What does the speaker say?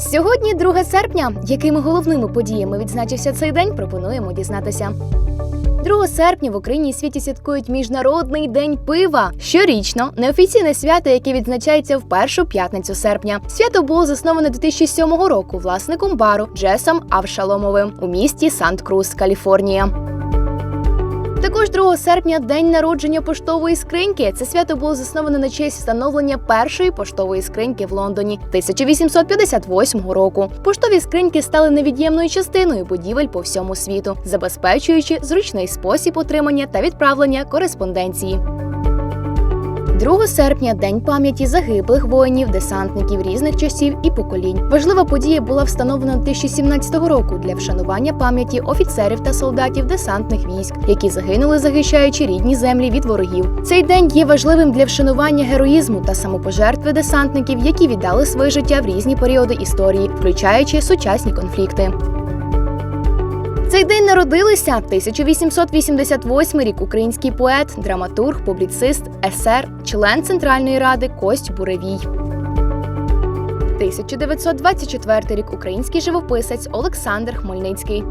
Сьогодні 2 серпня. Якими головними подіями відзначився цей день, пропонуємо дізнатися. 2 серпня в Україні світі святкують Міжнародний день пива. Щорічно неофіційне свято, яке відзначається в першу п'ятницю серпня. Свято було засноване 2007 року власником бару Джесом Авшаломовим у місті Сант-Крус, Каліфорнія. Також 2 серпня день народження поштової скриньки. Це свято було засноване на честь встановлення першої поштової скриньки в Лондоні 1858 року. Поштові скриньки стали невід'ємною частиною будівель по всьому світу, забезпечуючи зручний спосіб отримання та відправлення кореспонденції. 2 серпня день пам'яті загиблих воїнів, десантників різних часів і поколінь. Важлива подія була встановлена 2017 року для вшанування пам'яті офіцерів та солдатів десантних військ, які загинули, захищаючи рідні землі від ворогів. Цей день є важливим для вшанування героїзму та самопожертви десантників, які віддали своє життя в різні періоди історії, включаючи сучасні конфлікти. Цей день народилися 1888 рік український поет, драматург, публіцист, есер, член Центральної ради Кость Буревій. 1924 рік український живописець Олександр Хмельницький.